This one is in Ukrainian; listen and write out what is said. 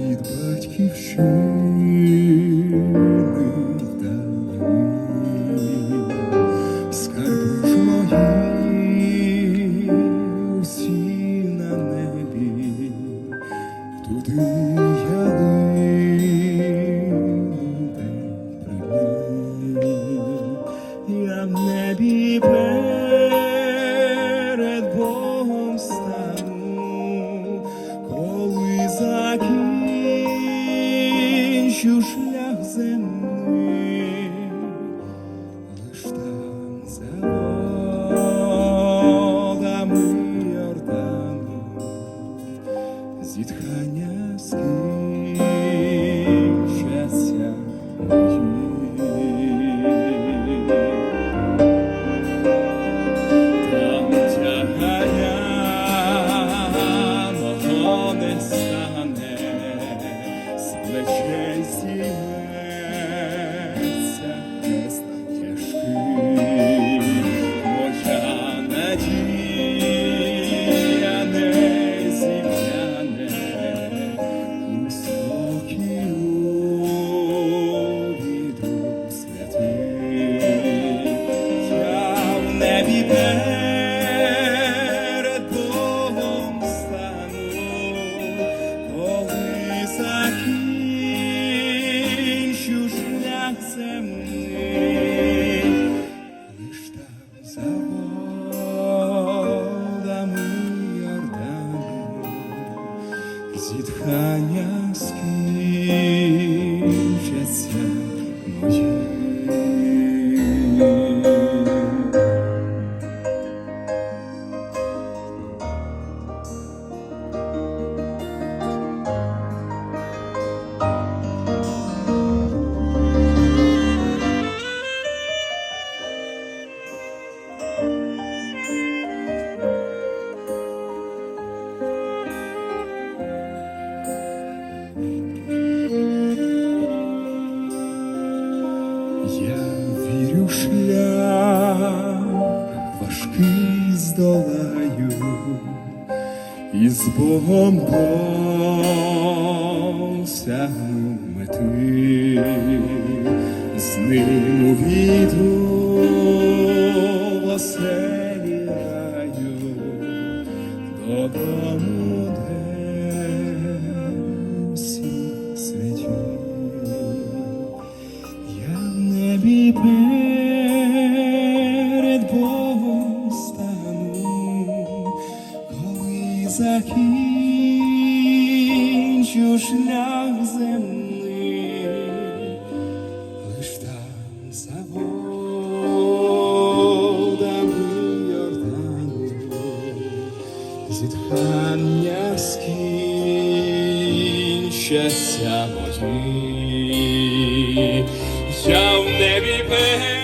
від батьківщини шлях земний, лиш там за водами Йордану зітхання скінчаться мої. Там зітхання скінчаться шлях важкий здолаю, і з Богом досягну мети, з ним увійду в оселі раю, додому, закінчу шлях земний, лиш там за водами Йордану зітхання скінчаться мої. Я в небі перед